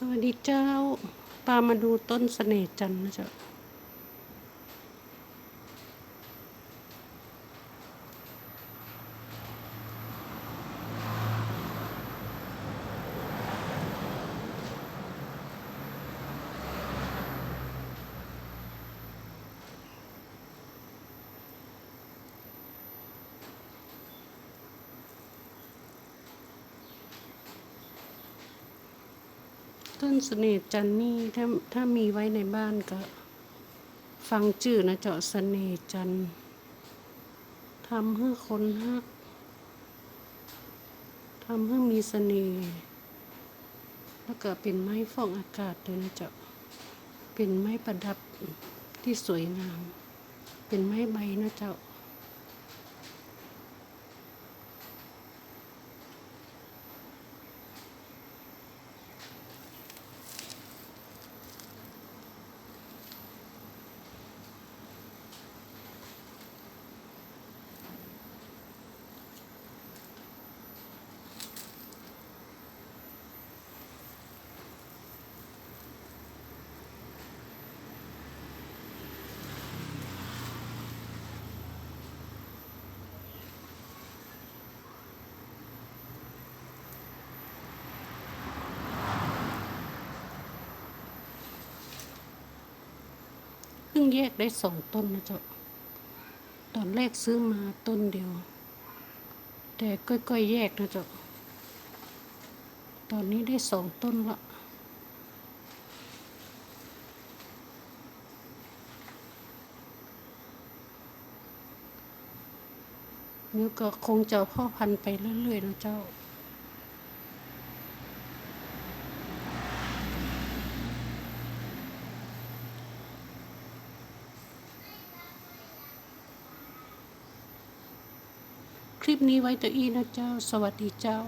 สวัสดีเจ้า ปามาดูต้นเสน่ห์จันนะเจ้า ต้นเสน่ห์จันนี่ถ้าถ้ามีไว้ในบ้านก็ ฟังชื่อนะเจ้าเสน่ห์จันทำให้คนฮักทำให้มีเสน่ห์แล้วก็เป็นไม้ฟอกอากาศด้วยนะเจ้าเป็นไม้ประดับที่สวยงาม เป็นไม้ใบนะเจ้า พิ่งแยกได้สองต้นนะเจ้าตอนแรกซื้อมาต้นเดียว แต่ก้อยๆแยกนะเจ้าตอนนี้ได้สองต้นละนี่ก็คงจะพ่อพันธุ์ไปเรื่อยๆนะเจ้า คลิปนี้ไว้ตัวอีนะเจ้า สวัสดีเจ้า